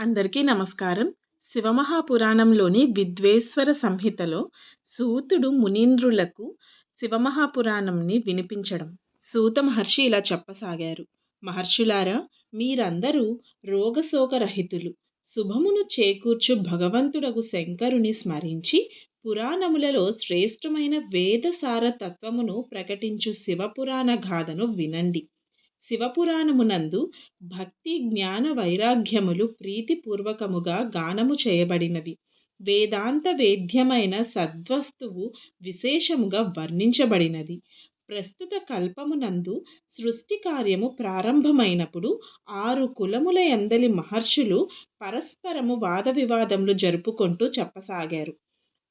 అందరికీ నమస్కారం. శివమహాపురాణంలోని విద్వేశ్వర సంహితలో సూతుడు మునీంద్రులకు శివమహాపురాణంని వినిపించడం. సూత మహర్షి ఇలా చెప్పసాగారు. మహర్షులారా మీరందరూ రోగశోకరహితులు. శుభమును చేకూర్చు భగవంతుడగు శంకరుని స్మరించి పురాణములలో శ్రేష్టమైన వేదసార తత్వమును ప్రకటించు శివపురాణ గాథను వినండి. శివపురాణమునందు భక్తి జ్ఞాన వైరాగ్యములు ప్రీతిపూర్వకముగా గానము చేయబడినవి. వేదాంత వేద్యమైన సద్వస్తువు విశేషముగా వర్ణించబడినది. ప్రస్తుత కల్పమునందు సృష్టి కార్యము ప్రారంభమైనప్పుడు ఆరు కులముల ఎందలి మహర్షులు పరస్పరము వాద వివాదములు జరుపుకుంటూ చెప్పసాగారు.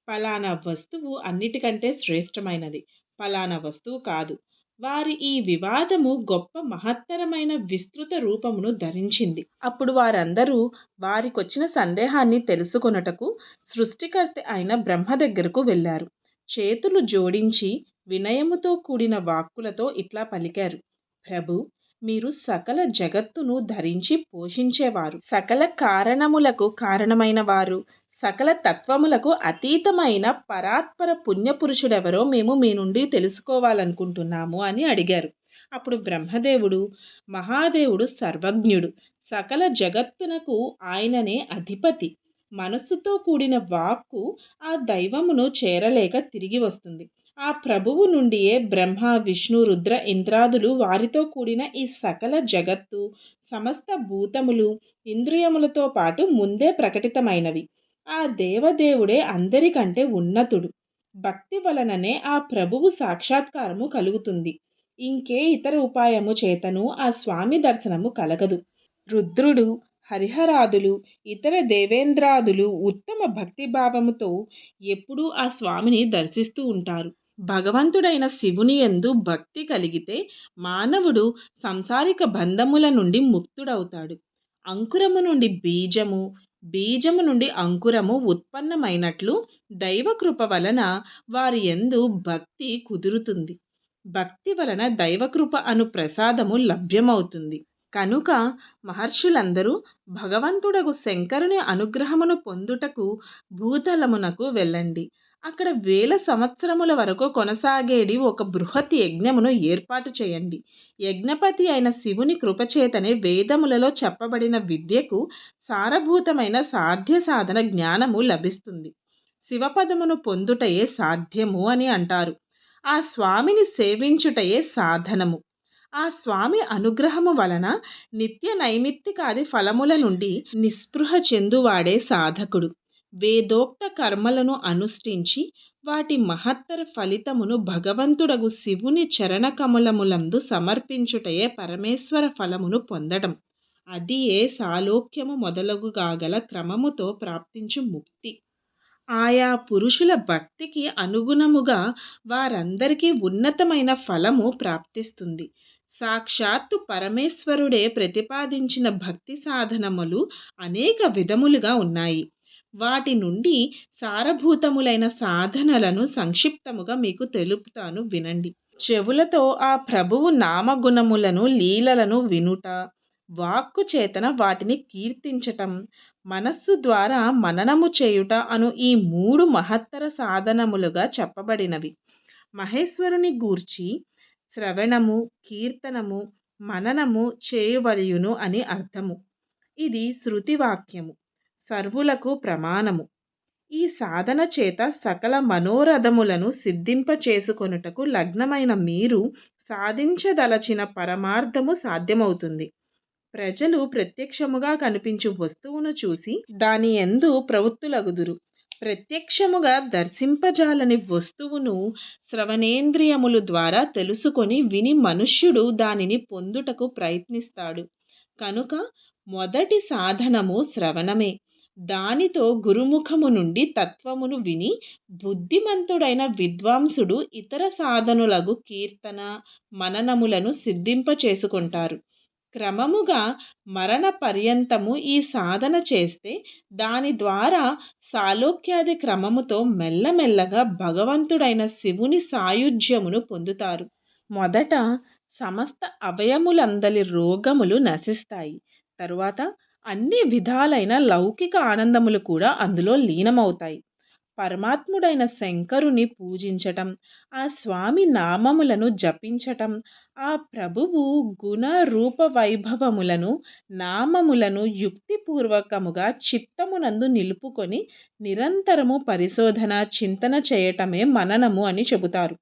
పలానా వస్తువు అన్నిటికంటే శ్రేష్టమైనది. ఫలానా వస్తువు కాదు. వారి ఈ వివాదము గొప్ప మహత్తరమైన విస్తృత రూపమును ధరించింది. అప్పుడు వారందరూ వారికొచ్చిన సందేహాన్ని తెలుసుకొనుటకు సృష్టికర్త అయిన బ్రహ్మ దగ్గరకు వెళ్ళారు. చేతులు జోడించి వినయముతో కూడిన వాక్కులతో ఇట్లా పలికారు. ప్రభు మీరు సకల జగత్తును ధరించి పోషించేవారు. సకల కారణములకు కారణమైన వారు సకల తత్వములకు అతీతమైన పరాత్పర పుణ్యపురుషుడెవరో మేము మీ నుండి తెలుసుకోవాలనుకుంటున్నాము అని అడిగారు. అప్పుడు బ్రహ్మదేవుడు మహాదేవుడు సర్వజ్ఞుడు సకల జగత్తునకు ఆయననే అధిపతి. మనస్సుతో కూడిన వాక్కు ఆ దైవమును చేరలేక తిరిగి వస్తుంది. ఆ ప్రభువు నుండియే బ్రహ్మ విష్ణు రుద్ర ఇంద్రాదులు వారితో కూడిన ఈ సకల జగత్తు సమస్త భూతములు ఇంద్రియములతో పాటు ముందే ప్రకటితమైనవి. ఆ దేవదేవుడే అందరికంటే ఉన్నతుడు. భక్తి వలననే ఆ ప్రభువు సాక్షాత్కారము కలుగుతుంది. ఇంకే ఇతర ఉపాయము చేతను ఆ స్వామి దర్శనము కలగదు. రుద్రుడు హరిహరాదులు ఇతర దేవేంద్రాదులు ఉత్తమ భక్తిభావముతో ఎప్పుడూ ఆ స్వామిని దర్శిస్తూ ఉంటారు. భగవంతుడైన శివుని ఎందు భక్తి కలిగితే మానవుడు సంసారిక బంధముల నుండి ముక్తుడవుతాడు. అంకురము నుండి బీజము బీజము నుండి అంకురము ఉత్పన్నమైనట్లు దైవకృప వలన వారి ఎందు భక్తి కుదురుతుంది. భక్తి వలన దైవకృప అను ప్రసాదము లభ్యమవుతుంది. కనుక మహర్షులందరూ భగవంతుడగు శంకరుని అనుగ్రహమును పొందుటకు భూతలమునకు వెళ్ళండి. అక్కడ వేల సంవత్సరముల వరకు కొనసాగేడి ఒక బృహత్ యజ్ఞమును ఏర్పాటు చేయండి. యజ్ఞపతి అయిన శివుని కృపచేతనే వేదములలో చెప్పబడిన విద్యకు సారభూతమైన సాధ్య సాధన జ్ఞానము లభిస్తుంది. శివపదమును పొందుటయే సాధ్యము అని అంటారు. ఆ స్వామిని సేవించుటయే సాధనము. ఆ స్వామి అనుగ్రహము వలన నిత్య నైమిత్తికాది ఫలముల నుండి నిస్పృహ చెందువాడే సాధకుడు. వేదోక్త కర్మలను అనుష్ఠించి వాటి మహత్తర ఫలితమును భగవంతుడగు శివుని చరణకమలములందు సమర్పించుటయే పరమేశ్వర ఫలమును పొందడం. అది ఏ సాలోక్యము మొదలగుగాగల క్రమముతో ప్రాప్తించు ముక్తి. ఆయా పురుషుల భక్తికి అనుగుణముగా వారందరికీ ఉన్నతమైన ఫలము ప్రాప్తిస్తుంది. సాక్షాత్తు పరమేశ్వరుడే ప్రతిపాదించిన భక్తి సాధనములు అనేక విధములుగా ఉన్నాయి. వాటి నుండి సారభూతములైన సాధనలను సంక్షిప్తముగా మీకు తెలుపుతాను వినండి. చెవులతో ఆ ప్రభువు నామగుణములను లీలలను వినుట వాక్కు చేతన వాటిని కీర్తించటం మనస్సు ద్వారా మననము చేయుట అను ఈ మూడు మహత్తర సాధనములుగా చెప్పబడినవి. మహేశ్వరుని గూర్చి శ్రవణము కీర్తనము మననము చేయవలయును అని అర్థము. ఇది శృతివాక్యము సర్వులకు ప్రమాణము. ఈ సాధన చేత సకల మనోరథములను సిద్ధింప చేసుకొనుటకు లగ్నమైన మీరు సాధించదలచిన పరమార్థము సాధ్యమవుతుంది. ప్రజలు ప్రత్యక్షముగా కనిపించు వస్తువును చూసి దాని ఎందు ప్రవృత్తులగుదురు. ప్రత్యక్షముగా దర్శింపజాలని వస్తువును శ్రవణేంద్రియములు ద్వారా తెలుసుకొని విని మనుష్యుడు దానిని పొందుటకు ప్రయత్నిస్తాడు. కనుక మొదటి సాధనము శ్రవణమే. దానితో గురుముఖము నుండి తత్వమును విని బుద్ధిమంతుడైన విద్వాంసుడు ఇతర సాధనులకు కీర్తన మననములను సిద్ధింప చేసుకుంటారు క్రమముగా మరణ పర్యంతము ఈ సాధన చేస్తే దాని ద్వారా సాలోక్యాది క్రమముతో మెల్లమెల్లగా భగవంతుడైన శివుని సాయుధ్యమును పొందుతారు. మొదట సమస్త అవయములందలి రోగములు నశిస్తాయి. తరువాత అన్ని విధాలైన లౌకిక ఆనందములు కూడా అందులో లీనమవుతాయి. పరమాత్ముడైన శంకరుని పూజించటం ఆ స్వామి నామములను జపించటం ఆ ప్రభువు గుణ రూప వైభవములను నామములను యుక్తిపూర్వకముగా చిత్తమునందు నిలుపుకొని నిరంతరము పరిశోధన చింతన చేయటమే మననము అని చెబుతారు.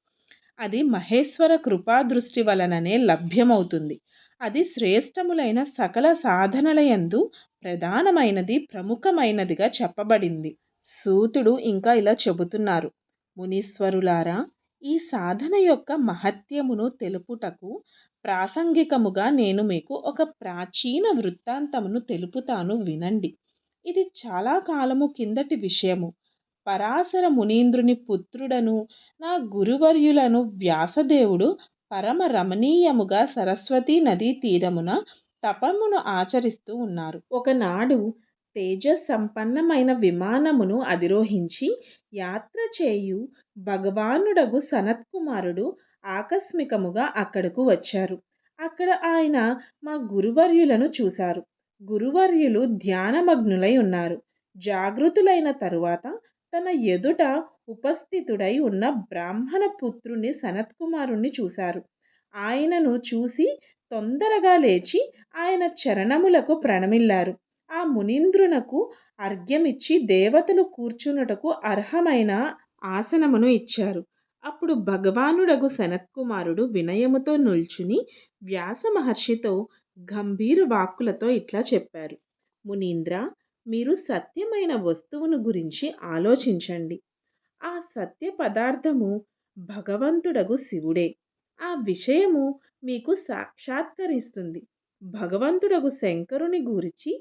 అది మహేశ్వర కృపాదృష్టి వలననే లభ్యమవుతుంది. అది శ్రేష్టములైన సకల సాధనలయందు ప్రధానమైనది ప్రముఖమైనదిగా చెప్పబడింది. సూతుడు ఇంకా ఇలా చెబుతున్నారు. మునీశ్వరులారా ఈ సాధన యొక్క మహత్యమును తెలుపుటకు ప్రాసంగికముగా నేను మీకు ఒక ప్రాచీన వృత్తాంతమును తెలుపుతాను వినండి. ఇది చాలా కాలము కిందటి విషయము. పరాశర మునీంద్రుని పుత్రుడను నా గురువర్యులను వ్యాసదేవుడు పరమ రమణీయముగా సరస్వతీ నదీ తీరమున తపమును ఆచరిస్తూ ఉన్నారు. ఒకనాడు తేజస్సంపన్నమైన విమానమును అధిరోహించి యాత్ర చేయు భగవానుడగు సనత్కుమారుడు ఆకస్మికముగా అక్కడకు వచ్చారు. అక్కడ ఆయన మా గురువర్యులను చూశారు. గురువర్యులు ధ్యానమగ్నులై ఉన్నారు. జాగృతులైన తరువాత తన ఎదుట ఉపస్థితుడై ఉన్న బ్రాహ్మణ పుత్రుని సనత్కుమారుణ్ణి చూశారు. ఆయనను చూసి తొందరగా లేచి ఆయన చరణములకు ప్రణమిల్లారు. ఆ మునీంద్రునకు అర్ఘ్యమిచ్చి దేవతలు కూర్చున్నటకు అర్హమైన ఆసనమును ఇచ్చారు. అప్పుడు భగవానుడగు సనత్కుమారుడు వినయముతో నిల్చుని వ్యాస మహర్షితో గంభీర వాక్కులతో ఇట్లా చెప్పారు. మునీంద్ర మీరు సత్యమైన వస్తువును గురించి ఆలోచించండి. ఆ సత్య పదార్థము భగవంతుడగు శివుడే. ఆ విషయము మీకు సాక్షాత్కరిస్తుంది. భగవంతుడగు శంకరుని గురించి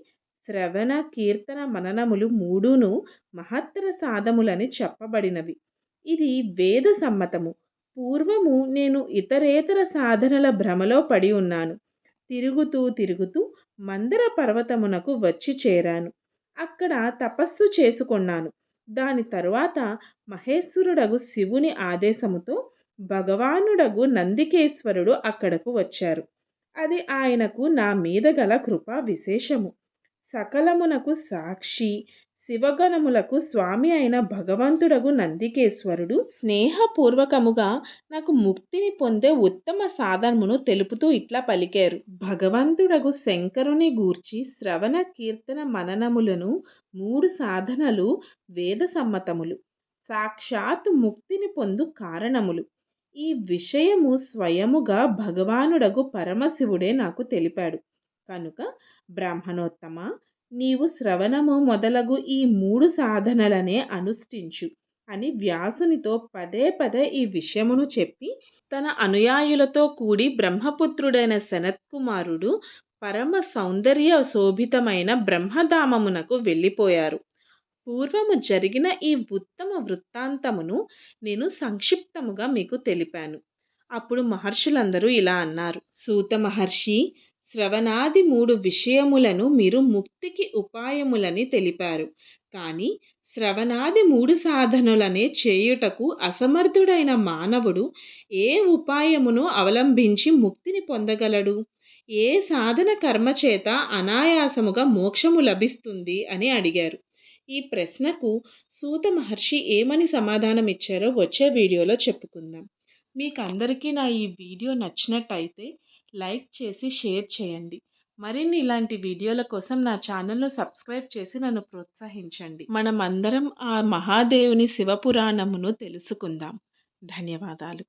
శ్రవణ కీర్తన మననములు మూడును మహత్తర సాధములని చెప్పబడినవి. ఇది వేద సమ్మతము. పూర్వము నేను ఇతరేతర సాధనల భ్రమలో పడి ఉన్నాను. తిరుగుతూ తిరుగుతూ మందర పర్వతమునకు వచ్చి చేరాను. అక్కడ తపస్సు చేసుకున్నాను. దాని తరువాత మహేశ్వరుడగు శివుని ఆదేశముతో భగవానుడగు నందికేశ్వరుడు అక్కడకు వచ్చారు. అది ఆయనకు నా మీద గల కృప విశేషము. సకలమునకు సాక్షి శివగణములకు స్వామి అయిన భగవంతుడగు నందికేశ్వరుడు స్నేహపూర్వకముగా నాకు ముక్తిని పొందే ఉత్తమ సాధనమును తెలుపుతూ ఇట్లా పలికారు. భగవంతుడగు శంకరుని గూర్చి శ్రవణ కీర్తన మననములను మూడు సాధనలు వేద సమ్మతములు సాక్షాత్ ముక్తిని పొందు కారణములు. ఈ విషయము స్వయముగా భగవానుడగు పరమశివుడే నాకు తెలిపాడు. కనుక బ్రాహ్మణోత్తమ నీవు శ్రవణము మొదలగు ఈ మూడు సాధనలనే అనుష్ఠించు అని వ్యాసునితో పదే పదే ఈ విషయమును చెప్పి తన అనుయాయులతో కూడి బ్రహ్మపుత్రుడైన శనత్కుమారుడు పరమ సౌందర్య శోభితమైన బ్రహ్మధామమునకు వెళ్ళిపోయారు. పూర్వము జరిగిన ఈ ఉత్తమ వృత్తాంతమును నేను సంక్షిప్తముగా మీకు తెలిపాను. అప్పుడు మహర్షులందరూ ఇలా అన్నారు. సూత మహర్షి శ్రవణాది మూడు విషయములను మీరు ముక్తికి ఉపాయములని తెలిపారు. కానీ శ్రవణాది మూడు సాధనలనే చేయుటకు అసమర్థుడైన మానవుడు ఏ ఉపాయమును అవలంబించి ముక్తిని పొందగలడు? ఏ సాధన కర్మ చేత అనాయాసముగా మోక్షము లభిస్తుంది అని అడిగారు. ఈ ప్రశ్నకు సూత మహర్షి ఏమని సమాధానం ఇచ్చారో వచ్చే వీడియోలో చెప్పుకుందాం. మీకు అందరికీ నా ఈ వీడియో నచ్చినట్టయితే లైక్ చేసి షేర్ చేయండి. మరిన్ని ఇలాంటి వీడియోల కోసం నా ఛానల్ను సబ్స్క్రైబ్ చేసి నన్ను ప్రోత్సహించండి. మనం అందరం ఆ మహాదేవుని శివపురాణమును తెలుసుకుందాం. ధన్యవాదాలు.